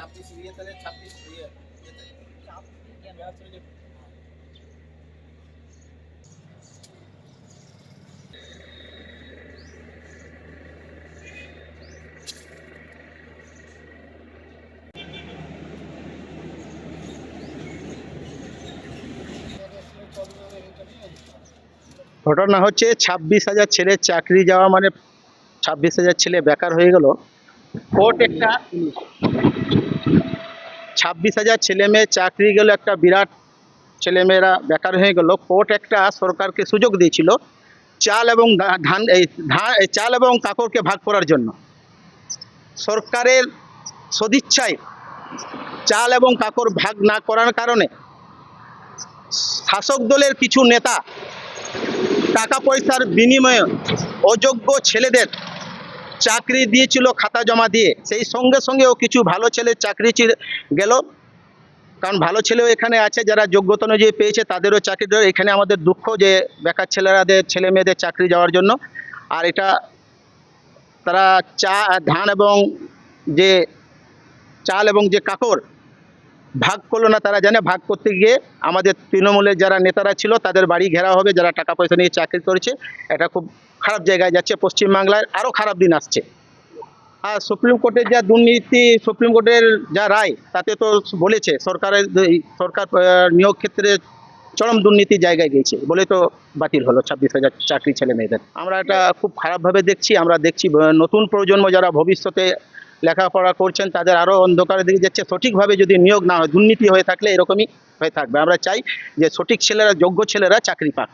ছাব্বিশ ইয়ে তাহলে ছাব্বিশ ইয়ে ঘটনা হচ্ছে ছাব্বিশ হাজার ছেলে চাকরি যাওয়া মানে ছাব্বিশ হাজার ছেলে বেকার হয়ে গেল। একটা ছাব্বিশ হাজার ছেলে মেয়ে চাকরি গেল, একটা বিরাট ছেলেমেয়েরা বেকার হয়ে গেল। কোর্ট একটা সরকারকে সুযোগ দিয়েছিল চাল এবং ধান এই ধান চাল এবং কাকড়কে ভাগ করার জন্য। সরকারের সদিচ্ছায় চাল এবং কাকড় ভাগ না করার কারণে শাসক দলের কিছু নেতা টাকা পয়সার বিনিময়ে অযোগ্য ছেলেদের চাকরি দিয়েছিল, খাতা জমা দিয়ে। সেই সঙ্গে সঙ্গে ও কিছু ভালো ছেলে চাকরি গেল। কারণ ভালো ছেলেও এখানে আছে, যারা যোগ্যতা অনুযায়ী পেয়েছে, তাদেরও চাকরি এখানে আমাদের দুঃখ যে বেকার ছেলেরাদের, ছেলে মেয়েদের চাকরি যাওয়ার জন্য। আর এটা তারা চা, ধান এবং যে চাল এবং যে কাকড় ভাগ করল না, তারা জানে ভাগ করতে গিয়ে আমাদের তৃণমূলের যারা নেতারা ছিল, তাদের বাড়ি ঘেরা হবে, যারা টাকা পয়সা নিয়ে চাকরি করেছে, এটা খুব খারাপ জায়গায় যাচ্ছে পশ্চিমবাংলায় আরও খারাপ দিন আসছে। আর সুপ্রিম কোর্টের যা দুর্নীতি, সুপ্রিম কোর্টের যা রায়, তাতে তো বলেছে, সরকারের সরকার নিয়োগ ক্ষেত্রে চরম দুর্নীতি জায়গায় গিয়েছে, বলে তো বাতিল হলো ছাব্বিশ হাজার চাকরি ছেলে মেয়েদের। আমরা এটা খুব খারাপভাবে দেখছি, আমরা দেখছি নতুন প্রজন্ম যারা ভবিষ্যতে লেখাপড়া করছেন, তাদের আরও অন্ধকারের দিকে যাচ্ছে। সঠিকভাবে যদি নিয়োগ না হয়, দুর্নীতি হয়ে থাকলে এরকমই হয়ে থাকবে। আমরা চাই যে সঠিক ছেলেরা, যোগ্য ছেলেরা চাকরি পাক।